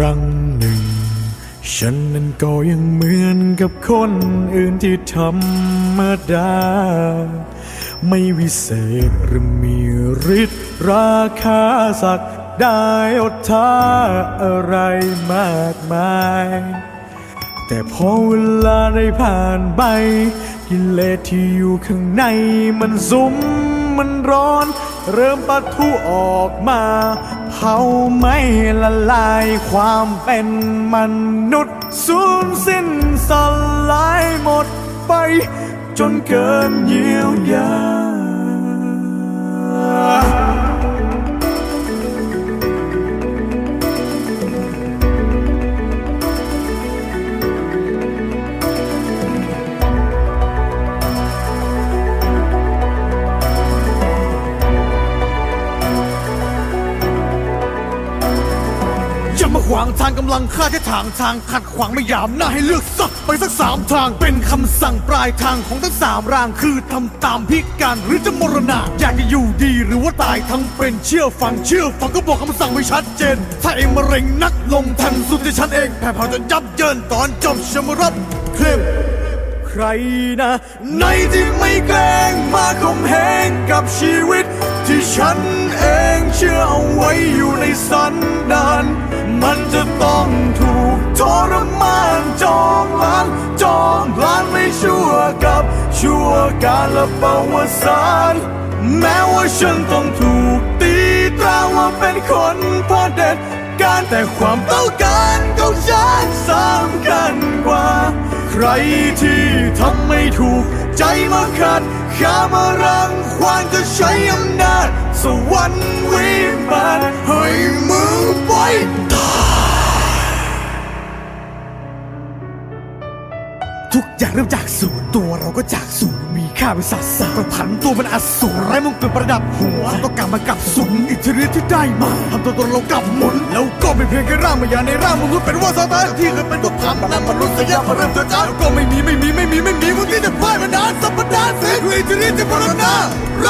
รั้งหนึ่ง ฉันนั้นก็ยังเหมือนกับคนอื่นที่ธรรมดา ไม่วิเศษหรือมีฤทธิ์ราคาสักได้อดท่าอะไรมากมาย แต่พอเวลาได้ผ่านไปกิเลสที่อยู่ข้างในมันซุ่มมันร้อน เริ่มปะทุออกมาเผาไม่ละลายความเป็นมนุษย์ สูญสิ้นสลายหมดไป จนเกินเยียวยาามาขวางทางกำลังฆ่าที่ทางทางขัดขวางไม่ยามหน้าให้เลือกสักไปสักสามทาง เป็นคำสั่งปลายทางของทั้งสามร่างคือทำตามพิการหรือจะมรณะอยากจะอยู่ดีหรือว่าตายทั้งเป็นเชื่อฟังเชื่อฟังก็บอกคำสั่งไว้ชัดเจน ถ้าเองมะเร็งนักลงทันสุดที่ฉันเองแผ่เผาจนยับเยินตอนจบชมรับเคลมใครนะ ในที่ไม่แกล้งมาข่มเหงกับชีวิต ที่ฉันเองเชื่อเอาไว้อยู่ในสันดา บชั่วการและประวัติศาสตร์แม้ว่าฉันต้องถูกตีตราว่าเป็นคนพอเด็ดการแต่ความต้องการของฉันสำคัญกว่า ใครที่ทำไม่ถูก ใจมาขัดข้ามารังควานจะใช้อำนาจ สวรรค์วิมานให้มือไปตาย ทุกอย่างเริ่มจากศูนย์ตัวเราก็จากศูนย์มีค่าเป็นสัตว์สารพันตัวเป็นอสูรไร้มงเป็นประดับหัวต้องกลับมากับสูงอิทธิฤทธิ์ที่ได้มาทำตัวตนเรากลับหมุนแล้วก็ไม่เพียงแค่ร่างมายาในร่างมนุษย์เป็นว่าสตาที่เคยเป็นตัวพันั้นมนุษย์สยามาเริ่มเจอจ้าแล้วก็ไม่มีไม่มีไม่มีไม่มีวันที่จะพ่ายมานานสัปดาห์เสียคืออิทธิฤทธิ์ที่พลังนาไร